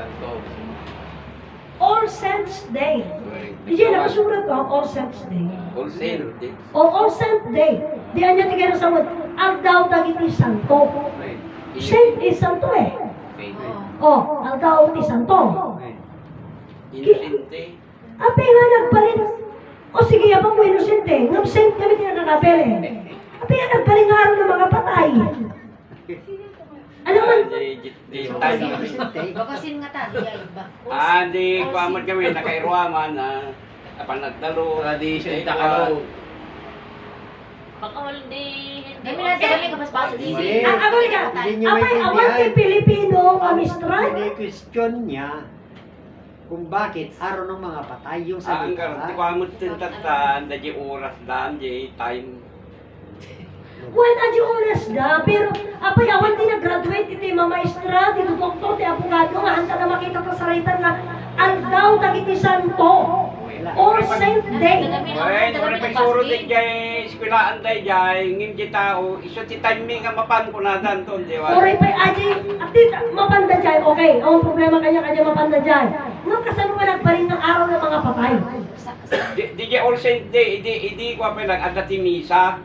Santo. All Saints Day. Di siya nakasulat ko, All Saints Day. All Saint. O All Saints Day. Di anya tigay sa mo. Aldaw dagiti santo. Saint is santo eh. O, aldaw ti santo. Inosente. Ape nga nagpalit. O sige, abang mo inosente. Ngam saint kami ti nakakapele. Ape nga nagpalit nga araw ng mga patay. Ano man? Di, di, di, tayo. Bakasin nga ta, di ay ba? Ah, di, kuamad kami, nakairuaman, ah, apan nagdalo. Tradition Di, takalo. Baka wala di... Kami na sa galing kapas basa di. Hindi. Ah, ako ka. Hindi niyo Apay, awan ti maintindihan. Pilipino, amistra. Ini-question niya kung bakit araw ng mga patay yung Ah, ang salita. karon, di kuamad tintatan, da di oras dan, di time. Wen adyo oras da, pero apay awan ti nag-graduate iti mamaestra, ti doktor, ti abogado nga hanta na makita ta saritan nga aldaw dagiti santo. All Saint Day. Ay, wala pa suro di jay, eskwelaan day jay, ngim di tao, iso ti timing nga mapan ko na dan to, di ba? Oray pa aji, ati mapanda dyan, okay, ang problema kanya kanya mapanda dyan. Nga kasano nga nagbaling ng araw ng mga patay. Di, di jay all saint day, idi, idi ko pa lang, ada ti misa,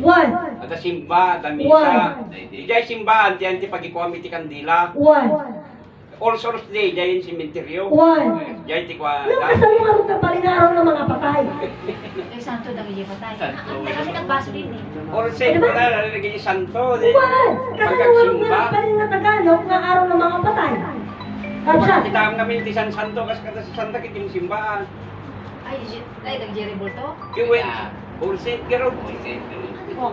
One, ada simba, ada misa. Di jay simbahan, ti anti pagikuami ti kandila. one, All Souls Day, jay yung simenteryo. one. Jay ti kwa, Nga kasano nga rin nagbaling ng araw ng mga patay. Kay santo dagi di patay. Santo. Ang kami nagbaso din eh. all saint Diba? na, lalagay yung santo. One, kasano nga rin ng Tagalog ng araw ng mga patay. Kapsa, Kita ang kami ti San Santo, kas kata sa Santa kitim simbahan. Ay, ay nag Jerry Bolto. Kiwen, all saint garo. Oh.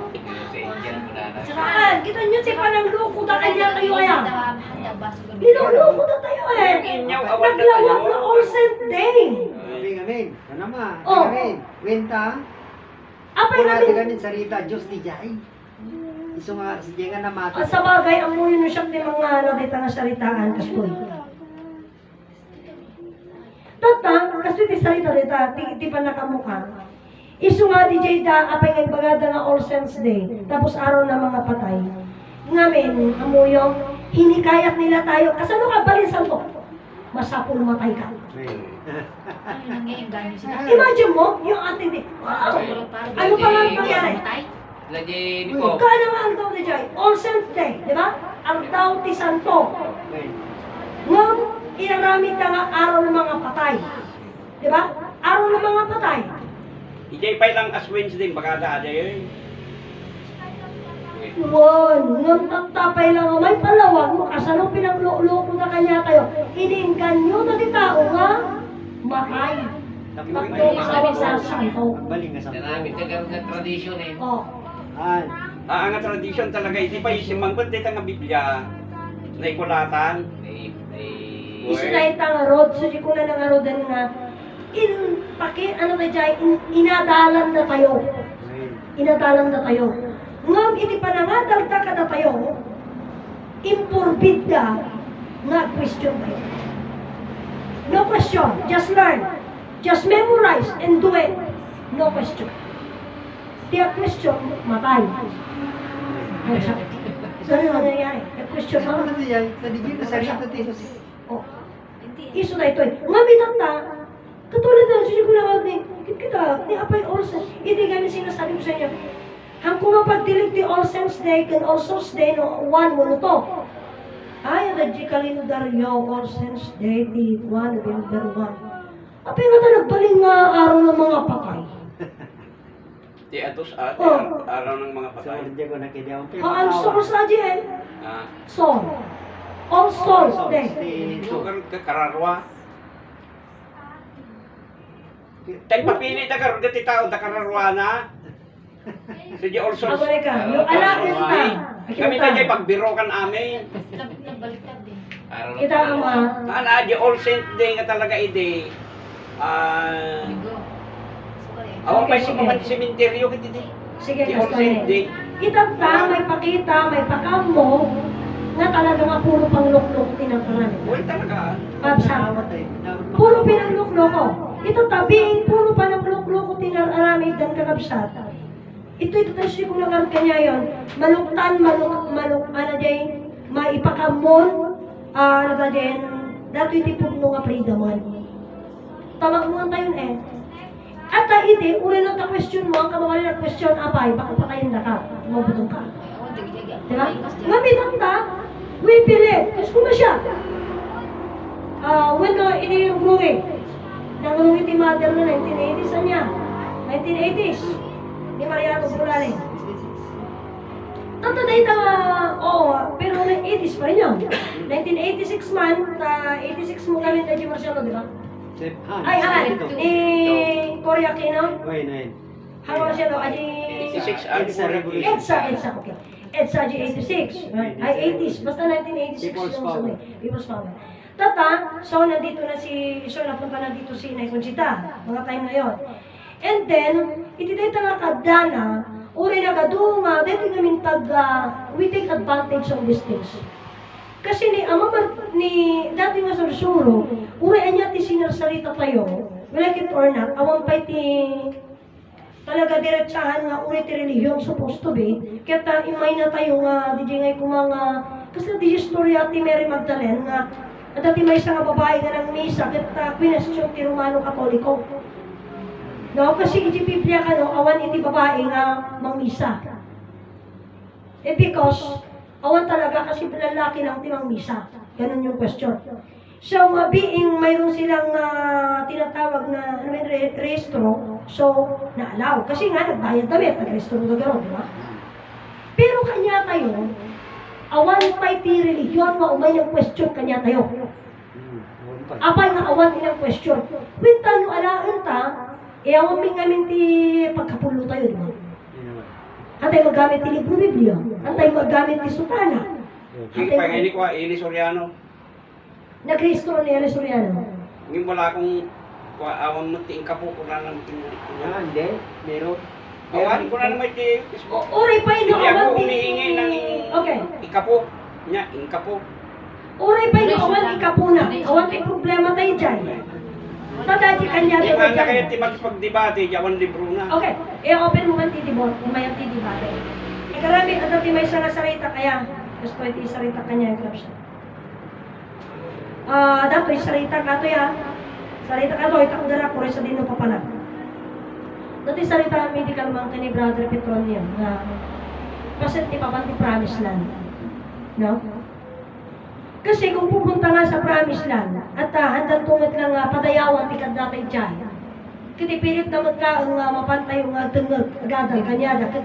Saka saan? Kita nyo si panangloko na kanya kayo kaya. Niloloko na tayo eh. Na Naglawak na All Saint Day. Sabi ngamin, ano ma, Oh. ngamin, kwenta, Apay kung natin gamin sarita, Diyos di jay. Iso nga, siya nga namati. Ah, sa bagay, ang muli no siya ni mga nakita nga saritaan kastoy. Tatang, kastoy ti salita dita, ti, ti pa nakamukha. Isu nga di jay da, apay nga bagada nga All Saints Day, tapos araw ng mga patay. Ngamin, amuyo, hinikayat nila tayo. Kasano ka balin sa to? Masapul matay ka. Imagine mo, yung ating di, wow, ano pa nga ang nangyari? Patay? Lagi ni po. Kaya nga ang daw di jay, All Saints Day, di ba? Ang daw ti Santo. Nung inaramid na nga araw ng mga patay. Di ba? Araw ng mga patay. Ijay pa lang as Wednesday, baka da jay. One, nung tatapay lang ang may palawag mo, kasano pinaglulo na kanya kayo. Hininggan nyo na di tao nga, matay. Naglulo sa sa santo. Baling nga sa Namin tagang nga tradition eh. Oh, An, Ah, ang tradition talaga, hindi pa isimang kun dito nga Biblia. Na ikulatan. May may isunay ta nga rod, so di ko na nga rodan nga, in, paki, ano na dyan, in, inadalan na tayo. inadalan na tayo. Ngam iti panangadal ta kada tayo, impurbid da nga question tayo. No question, just learn. Just memorize and do it. No question. Tiyak question, matay. Ay, sa- Ganun ang nangyayari. Question Ano mo, na yan? Nadigil na sarita ti Jesus. oh, iso na ito eh. Ngamitan ta, katulad na, susi ko na ni, kita, ni Apay Olsen, hindi ganun sinasabi ko sa inyo. Ang kung mapagdilig ti All Saints Day, kan All Souls Day, no, one mo no to. Ay, radyo kalendar yo, All Saints Day, di one, November one. Apay nga ta, nagbaling nga araw ng mga patay. Di atos at Oh. araw ng mga So, patay. hindi ko nakidiyaw. Ha, ang Souls na dyan, Ah, Sol. All Souls Day. so kararwa. Tay papili ta karon dito tao ta kararwa na. Sige all Souls. Abalik ka, yung ala, yung ta. Kami tayo pagbiro kan amin. Nag- Nagbaliktad din. Kita ang mga, Ana di all saint day nga talaga ide. Ah, Ligo. Sukal eh. awan pa si mga sementeryo kiti di. sige, Di all saint day. Itagta, may pakita, may pakamo, nga talaga nga puro pangluklok tinangkaran. Well talaga. Namatay. puro pinanglukloko. Ito tabi, puro pa ng lukloko tinaramid dan kakabsat. Ito ito tayo siguro lang kanya yon. Maluktan, maluk, maluk, ano dyan, maipakamon, ah, ano ba din, dati iti pugno nga freedoman. Tama mo ang tayo eh. At ta iti, uli lang ta question mo, ang kamawali na question, apay, baka pa kayo na ka, mabutong ka. Diba? Ngamitan ta, we believe, kasi kung siya. Ah, when no, ini yung growing. Nangulong iti mother na 1980s na niya. 1980s. Ni Mariano Bulare. Tanto dahil ta, oo, pero 80s pa rin yun. 1986 man, ta 86 mo kami na G. Marcialo, di ba? Ah, Ay, ay, ni Cory Aquino. Uy, nine. Hawa siya, no? Ay, 86 It's a revolution. EDSA, EDSA, okay. EDSA G86, right? Ay, 80s, basta 1986 People's yung sabi. People's Power. Tata, so nandito na si, so napunta na dito si Nay Conchita, mga time na yon. And then, iti dito nga kadana, uri na kadunga, dito namin tag, ah, we take advantage of these things. Kasi ni ama ni dati nga sursuro, uri anya ti sinarsalita tayo, wala kit or not, awang pa ti talaga diretsahan nga uri ti relihiyon supposed to be. Kaya ta imay na tayo nga di ngay kumanga kasi di istorya ti Mary Magdalene nga at dati may isang babae nga nang misa ket ta question ti Romano Katoliko. No, kasi iti Biblia ka no, awan iti babae nga mangmisa. Eh because awan talaga kasi lalaki lang ti mangmisa. Ganun yung question. So, uh, being mayroon silang ah, tinatawag na ano re- rehistro, so, na-allow. Kasi nga, nagbayad kami at nag-rehistro na gano'n, di ba? Pero kanya tayo, awan pa iti religion nga umay ng question kanya tayo. Awan pa. Apay nga awan ilang question. Winta nyo alaan ta, e awan mi ngamin ti pagkapulo tayo, di ba? Yun. Antay magamit ti libro Biblia. Antay magamit ti sutana. Yung pangini ko, Eli Soriano. Nagrehistro ni Eli Soriano. Ngayon wala akong awang muting kapo ko na ng Ah, hindi. Meron. Awan ko na naman ti Oray pa ino Hindi ako awan ti... humihingi ng Okay. ikapo. Nya, inkapo. Oray pa ino awan ti kapuna. Awan ti problema tayo dyan. Tadati kanya Di to man na kayo dyan. ti magpagdebate, yawan libro na. Okay. I-open mo man ti dibot. Umayang ti dibate. E karami, at ti may isa nga sarita kaya. Gusto ko iti sarita kanya yung caption. Ah, dato yung sarita ka to ya. Sarita ka to, itak dara ko rin sa dino papala. Dati sarita medical man kani Brother Petronium na kasi ti papanti promise land. No? Kasi kung pupunta nga sa promise land at uh, handang tungat lang uh, padayawan ti kaddatay dyan. Kiti pilit na matla ang uh, mapantay yung uh, tungag agada kanyada. Kat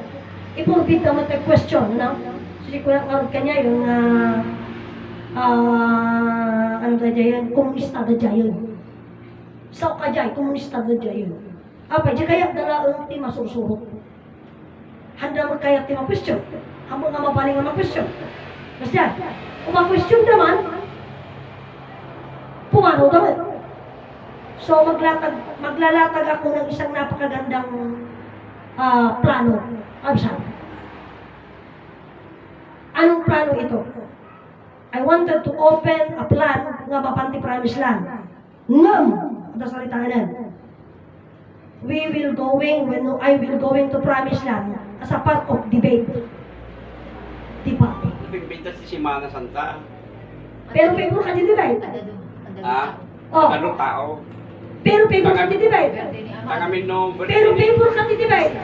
ipurbid na matay question, no? So si kuna karot kanya yung uh, ah ano da jayan, komunista da jayan. Sa kajay, komunista da jayan. Apa, di kaya na lang ti masursurot. Handa mo kaya ti ma-question. Hamo nga mabaling nga ma-question. Basta, kung ma-question naman, pumano naman. So maglatag, maglalatag ako ng isang napakagandang ah, plano. Absan. Anong plano ito? I wanted to open a plan nga mapanti promise land. Ngam! Ito salitanan. We will going, when I will going to promise land as a part of debate. Debate. Bigbintas si Simana Santa. Pero paper ka di debate. Ah, Oh, ano tao? pero paper ka di debate. Tangamin no. Pero paper ka di debate.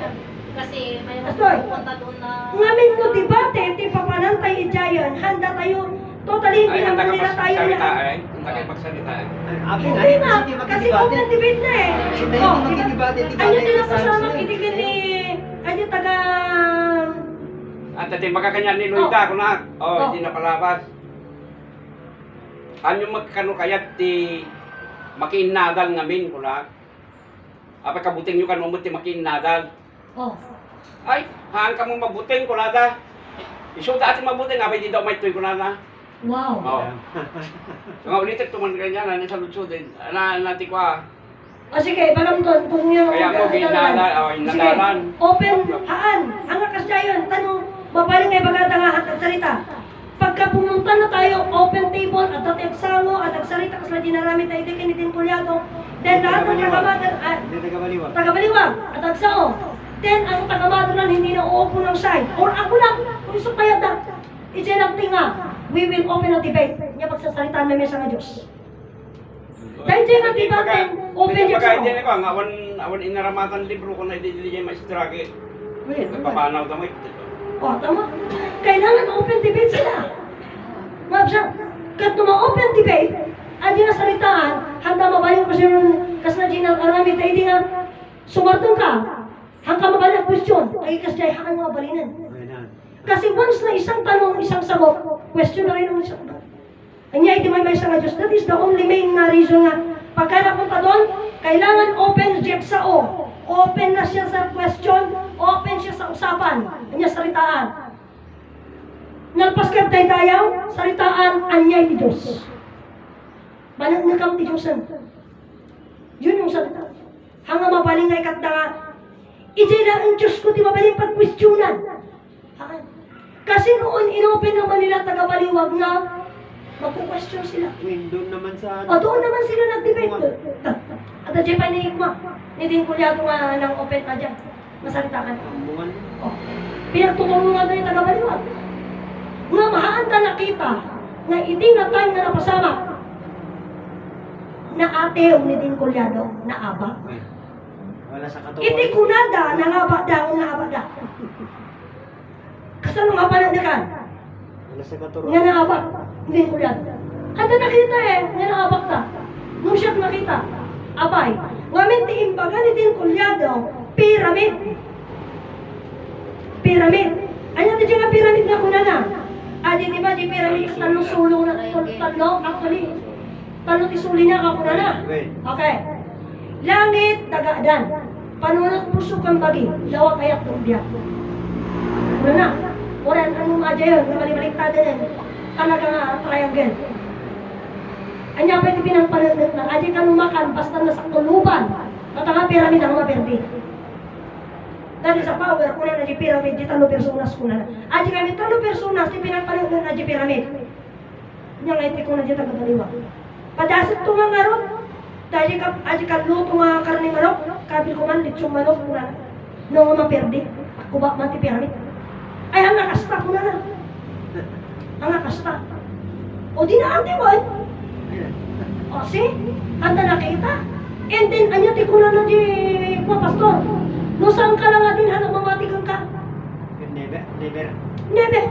Kasi may Astoy. pupunta doon na... Ngamin mo debate, ti papanantay ijayan, handa tayo, totally hindi Ay, naman nila tayo magsalita na. eh. Handa kayo magsalita eh. Hindi na, kasi makidibate. open debate na eh. Hindi Oh, ba? Ano din ang Sa- sa- kitigan ni, ano taga, At dati magkakanya ni Loida ko na. Oh, hindi na palabas. Ano magkano kayat ti makinadal ngamin ko na. Apa kabuting nyo kanumot ti makinadal. oh, Ay, haan ka mong mabuting ko na da. Iso dati mabuting, abay di daw may tuy ko na na. wow. Oh. So nga ulitin tuman kanya na sa lutso din. Ana nati ko ah. O sige, balam doon, kung yung... Kaya mo, oh, Sige, inadalan. open, haan, ang kasyayon, tanong, mapaling ngay bagata nga hatag salita. Pagka pumunta na tayo, open table, at dati agsango, at agsalita, kasla dinarami tayo, di kinitin pulyado, then lahat ng tagamagan, at Hindi tagabaliwag. at agsao. Then, ang tagamagan hindi na uupo ng side. Or ako lang, kung gusto kaya na, Ije lang tinga, we will open a debate. Nya pagsasalitaan may sa nga Diyos. Dahil dyan ang debate, open Hindi dyan pa sa kahit ko, ang awan, awan inaramatan libro ko na hindi dyan maestra kay Wait, Papanaw tamo O, tama. Kailangan open debate sila. Ma'am siya, kat nung open debate, ang di na salitaan, handa mabaling ko siya nun, kas na ginang arami, tayo di nga, sumartong ka, hanggang mabaling ang question, ay kas jay hakan mga balinan. Kasi once na isang tanong, isang sagot, question na rin ang isang tanong. Anya iti may may nga Diyos. That is the only main nga reason nga. Pagka napunta doon, kailangan open jet sa O. Open na siya sa question, open siya sa usapan. Anya saritaan. Nalpas ka tayo tayo, saritaan, anyay ni Diyos. Banang nakam ti Diyosan. Yun yung salita. Hanga mabalingay kat na nga, ijay na ang Diyos ko, di mabaling pag-questionan. Haan. Kasi noon, inopen naman nila tagabaliwag na magpo-question sila. Window naman sa O doon naman sila nag-debate. At the Jepa ni Hikma, ni Din Kulyado nga ng open na dyan. Masalita ka na. Ambungan. O, pinagtutulungan nga doon yung tagabaliwag. Nga mahaan ta nakita na hindi na time na napasama na ateo ni Din Kulyado na aba. Wala sa katuwa. Hindi kunada na ngaba daw na aba da. Kasano nga pala na kan? Wala sa katuwa. Nga naabak. Hindi ko yan. Ada nakita eh, nga naabak ta. Nung siya nakita, abay. Ngamin ti imbaga ni din kulyado, pyramid. Pyramid. Ano ti nga pyramid na? Adi di ba di pyramid talo sulong na talo actually. Talo ti suli na ka kuna na. Wait. Okay. Langit dagadan. Panunot puso kang bagi, lawak ayak tumbya. Wala na. Wala ano mga yun, na balik-baliktad din. Talaga nga, triangle. Anya pa iti pinangpalagdag na, adi ka lumakan, basta nasa kuluban. Katanga pyramid ang maperdi. Dahil sa power, kuna na di pyramid, di talo personas kuna na. Adi kami talo personas, di pinangpalagdag na di pyramid. Nya nga iti kuna di tagadaliwa. Padasit to mga ron, dahil ka, adi ka luto nga karning manok, kabil ko man, litsong manok kuna na. No nga maperdi, ako ba man ti pyramid. Ay, ang nakasta ko na na. Ang nakasta. O di na ante mo eh. O si, anda nakita. And then, anya ti kuna na di mga pastor. No saan ka lang nga din hanap mamatikan ka. Never, never. Never.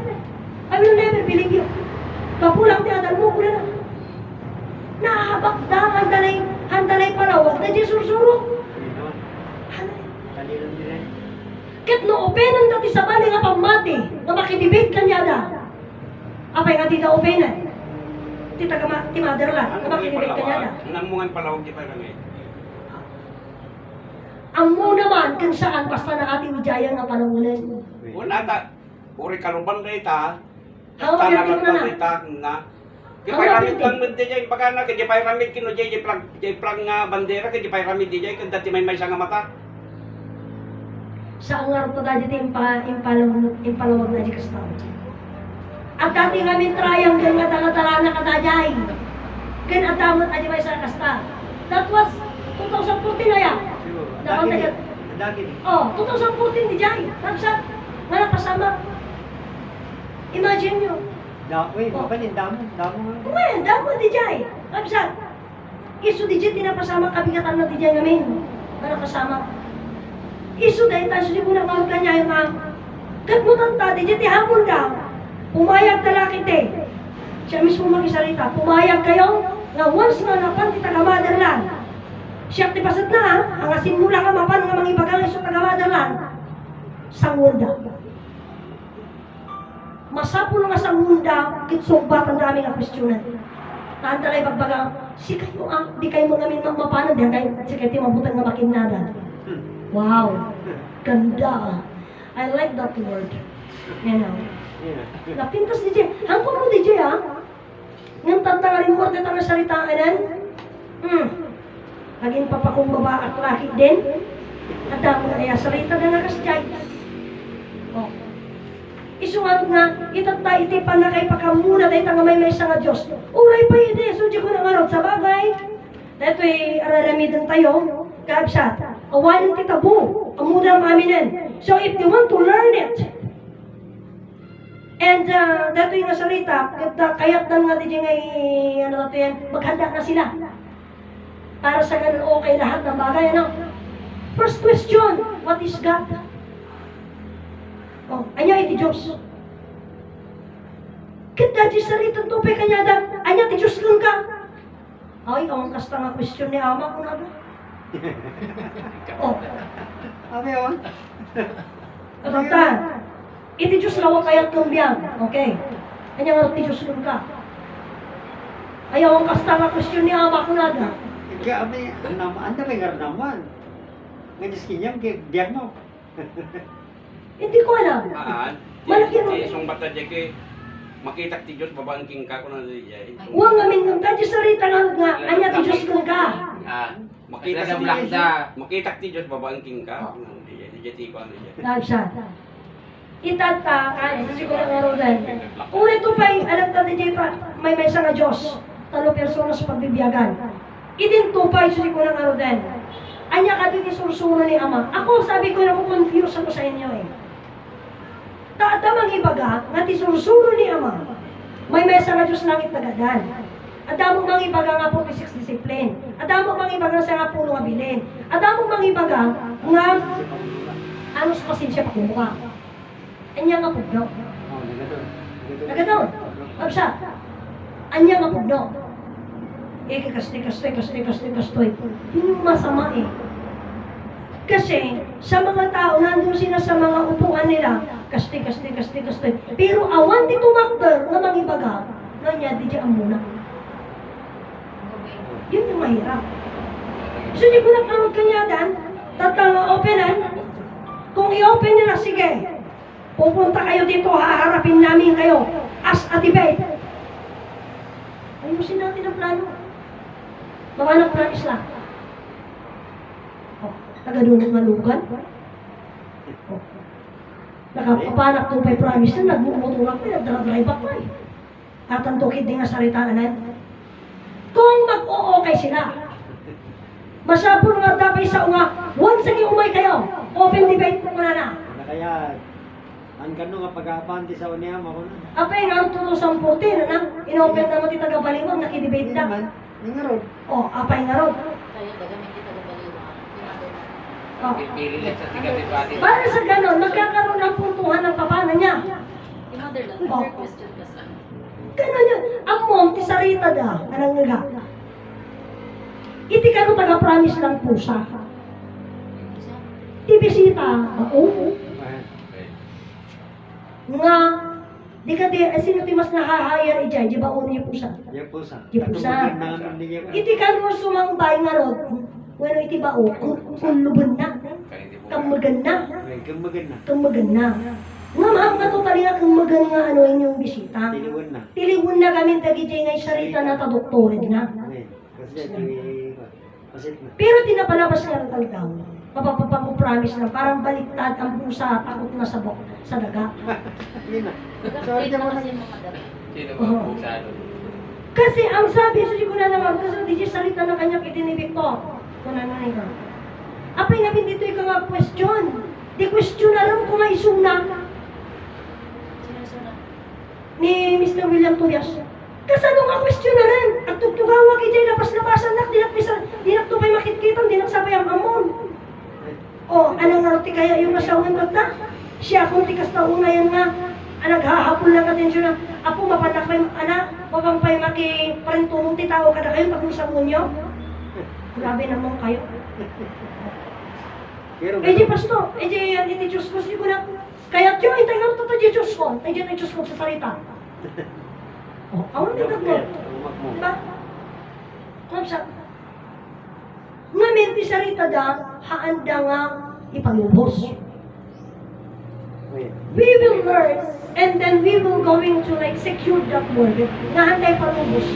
I will never believe you. Kapulang ti adal mo kuna na. Nahabak da, handalay, handalay palawag na di sursuro. Nila. Ket no openan dati sa bali nga pamati, nga makidibate kanya da. Apay nga di da openan. Ti taga ma, ti motherland, nga makidibate kanya da. Nang mungan palawag di pa lang eh. Ang mo naman kung saan basta na ating wijaya nga panangunan. Una ta, uri kaluban na ita. Hawa ka na din mo na. na. Di Hawa pa ka ramid din. lang mo di jay baga na kaya pa ramid kino jay jay plag jay plag nga bandera kaya pa ramid di jay kung dati may may nga mata. Sa angar to dati impa impalawag impalawag na di kastaw. At dati kami triangle nga tala-tala na kadajay. Kan atamot adi may sa kasta. That was 2014 na yan. Dapat Dagi. Oh, 2014 di jay. Tapsa, nga napasama. Imagine nyo. Da, wait, mabalin, damo, damo nga. Well, damo di jay. Tapsa, iso di jay tinapasama kabigatan na di jay ngamin. Nga napasama. Iso dahil tayo sa muna kanya yung mga katmutan ta, di jay tihapon ka. Pumayag talaki te. Siya mismo magisalita. Pumayag kayo nga once nga napan ti taga motherland. Siya ti pasat na, ang asin mula ka mapan nga mangibagang iso taga motherland. Sangunda. Masapul nga sangunda, kitsugbat ang dami nga kwestiyonan. Tandalay pagbaga, si kayo ah, di kayo mo namin mapaano, di kayo, si kayo ti mabutan nga makinada. Wow, ganda. I like that word. You know. Napintas di Jay. Hangko mo Jay, ha? Ngayon tantangarin mo, at nga salitaan nan. Hmm. Laging papakong baba at laki din. At damo na iya salita na nakas Jay. Oh. Isuwag nga, itatay iti pa na kay pakamuna tayo tanga may may nga Diyos. Ulay pa yun eh, di ko nangarot sa bagay. Dato'y araramidan tayo, kaabsat. Awalan ti tabu, amudam aminen. So if you want to learn it, And uh, dato yung nasarita, kaya kaya't dan nga di ngay, ano dato yan, maghanda na sila. Para sa ganun okay lahat ng bagay, ano? First question, what is God? Oh, anya iti Diyos. Kita di sarita tupay kanya da, anya ti Diyos lang ka. Ay, ang kasta nga question ni ama ko na ba? Oh, Abi oh. Katamtan, iti Diyos lawa kayat kumbiyang. Okay. Kanya nga ti Diyos ka. Ayaw ang kasta nga question ni ama ko na ba? Ika abi, nama anda may naman. Ngajis kinyam kay biyan mo. Hindi ko alam. Malaki mo. Isong bata dyan kay makita ti Diyos babangking ka ko na dyan. Huwag ngamin ng kanya sarita nga nga, anya ti Diyos lang ka. Ah, makita sa Diyos. da. Makita ti Diyos babangking ka. Diyan diyan ti ko ano dyan. Dahil siya. Itata, ay, siguro nga rin din. Ulit to pa, alam ta DJ pa, may mesa nga Diyos. Talo personas pagbibiyagan. Idin siguro nga rin din. Anya ka din isursuno ni Ama. Ako, sabi ko na ko confuse ako sa inyo eh. Tatamang ibaga, nga ti sursuro ni Ama. May mesa nga Diyos langit nagadan. Adamo mang ibaga nga 46 discipline. Adamo mang ibaga sa nga puno nga bilin. Adamo mang ibaga nga ano sa pasensya pa kumuha. Anya nga pugno. Oh, nagadon. Nagadon. Absa. Anya nga pugno. Eh, kaste, kaste, kaste, kaste, kaste. Yung masama eh. Kasi, sa mga tao, nandun sila sa mga upuan nila, kaste, kaste, kaste, kaste. Pero awan di tumakder nga mangibaga, nga niya, di dyan muna. Yun yung mahirap. So, di ko nakamag kanya tatang openan, kung i-open nila, sige, pupunta kayo dito, haharapin namin kayo as a debate. Ayusin natin ang plano. Mga ng promise lang. Oh, tagadunong malugan. Oh. Nakapapanak to may promise na, nagmumutulak na, nagdra-drive back pa eh. At ang tukid din nga saritaan Kung mag-o-okay sila, masapon nga dapat sa unga, once again umay kayo, open debate po na na. Na kaya ang kano nga pag-aapanti sa uniyam ako na. Apay nga ang 2014, na, inopen na mo ti taga-balingong, nakidebate na. man. Nga ron. Oh, apay nga ron. Tayo, gagamit kita ng baliwa. Oh. Lang sa. Para sa ganon, magkakaroon ng puntuhan ng papana niya. Yung mother lang, Oh. question ka sa. Ganon yun. Ang monti sarita da, anang nga. Iti ka no taga-promise lang pusa. Ti bisita, oo. Nga, di ka di, eh, sino ti mas nakahayar ijay, di ba uno yung pusa? Yung pusa. Yung pusa. Iti ka no sumambay nga rod, bueno iti ba o, kung luban na, kamagan na, Ay, kamagan na. Nga mahal nga to tali nga kamagan nga ano inyong bisita. Tiniwan na. Tiliwan na kami tagijay nga sarita na tadoktorin na. Ay, kasi ito Pasit na. Pero tinapalabas nga ng taldaw. Mapapapang promise na parang baliktad ang pusa takot na sa bok, sa daga. Yun na. Sorry na naman. kasi yung mga dami. Sino ba pusa doon? Kasi ang sabi sa ko na naman, kasi di siya salita ng kanyang itinibig to. Kuna na ito. Apay namin dito ikaw nga question. Di question na lang kung may Sinusunod. ni Mr. William Tuyas. Kasano nga question na rin? At tugtugawa kay Jay labas-labasan nak, dinak dinak to may makitkitan, dinak sabay ang amon. O, anong naroti kaya yung masawan na Siya kung tikas na una yan nga, ah, naghahapon lang atensyon na, apo mapanak may ana, wabang pa'y maki parintunong ti tao kada kayo pag sa munyo. Grabe naman kayo. Eh di pasto, eh di yan, iti Diyos ko, sige ko na, kaya tiyo, itay nga ito di Diyos ko, ay di na Diyos ko sa salita. Oh, din ako. Umak mo. Diba? Kung sa... Ngamin ti sarita da, haanda nga ipalubos. Wait. We will learn and then we will going to like secure that word. Nga handay palubos.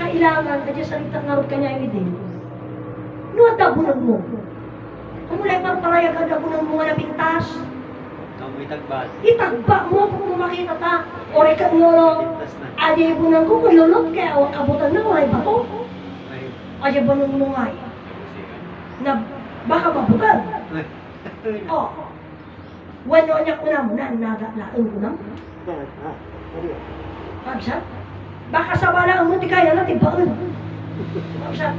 Kailangan, kadya salita nga rin kanya yung din. No, dabunan mo. Kung mulay pang parayag ka dabunan mo nga na pintas, tagbat. itagba mo kung makita ta. O reka ngoro, Pintas na. adi bunan ko kung lulot kaya awak kabutan na walay bato. Ay. Adi bunan mo nga na baka mabutan. Oh. Wano niya kunam, na nadalaang kunam. Mabsa? Baka sa bala mo, di kaya natin baon. Mabsa?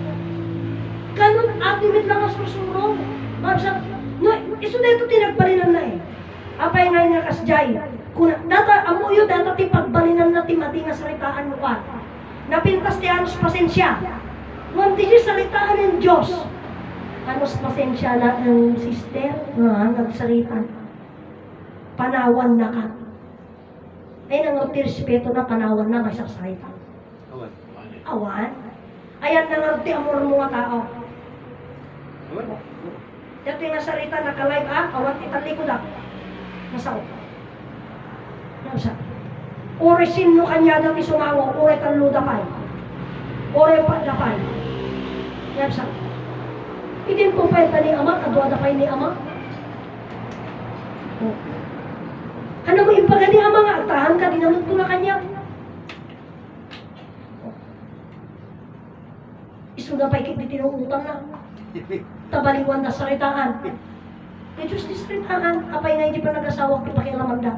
Ganun, atimit lang ang susurong. Mabsa? No, iso na ito tinagpalinan na eh. Apay nga nga kasjay. Kuna, data, amo yun, data ti pagbalinan na ti mati nga salitaan mo ka. Napintas ti anos pasensya. Nung di salitaan ng Diyos. Anos pasensya na ng sister nga nagsalitan. Panawan na ka. Ay nang respeto na panawan na may sasalita. Awan. Awan. Ayan na nga ti amor mo nga tao. Awan. Dati nga salita naka-live ah, awan ti talikod ah. Masao. Nasa. Ore sinno kanya dati sumawo, ore talo dapay. Ore pa dapay. Nasa. Idin po pa ni ama, kadwa dapay ni ama. Ano mo yung pagani ama nga, tahan ka, dinamot ko na kanya. Oh. Isu na pa'y kiti tinungutang na. Tabaliwan na saritaan. Kay Diyos di saritaan, apay nga hindi pa nag-asawa kay pakialaman da.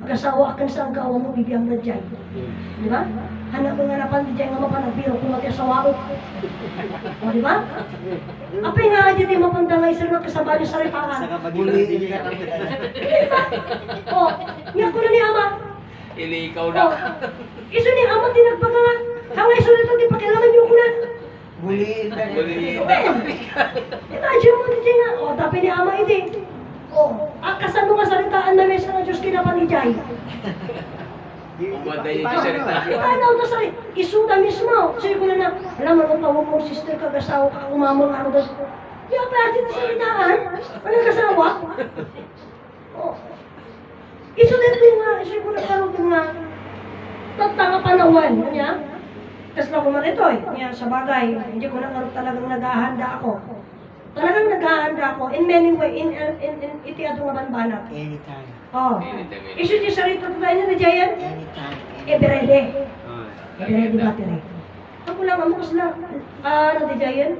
Mag-asawa akan sa ang kaawang mo bibiyang na dyan. Di ba? Hanap mo nga napan di dyan nga mapanagpiro kung mati asawa ko. O di ba? Apay nga nga dyan mapandangay sa mga kasama niya magiging ka kami. O, nga ko na ni Ama. Ili ikaw O, na. iso ni Ama tinagbaga nga. Hangay sunod ito, di pakialaman niyo ko na. Buliin ka Buliin. Imagine mo dito nga, o, tapi ni ama hindi. O, akasan mo nga salitaan na mesa ng Diyos kinapanijay. Niyo yung salita. Paano to sa isuda mismo? Sabi ko na na, alam mo, tawag mo sister ka, kasawa ka, umamang araw doon. Di ako pati na salitaan. Walang kasawa. O, isuda din nga, sabi ko na parang din nga, tatanga panawan, niya. Tapos na ko marito eh. Niya, sa bagay, hindi ko na nga talagang naghahanda ako. Talagang naghahanda ako in many way, in, in, in, in iti ato nga banbanat. Anytime. Oh. Anytime. Isu di sarito to tayo na Jayan? Anytime. Eberede. Eberede ba tiri? Ako lang, amo sila. Ah, ano di Jayan?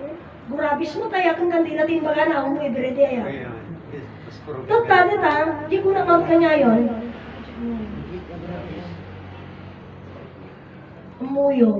Gurabis mo tayo, kung kandi natin baga na, ako mo eberede puro Tot tani ta, di ko na mag kanya yun. Umuyo.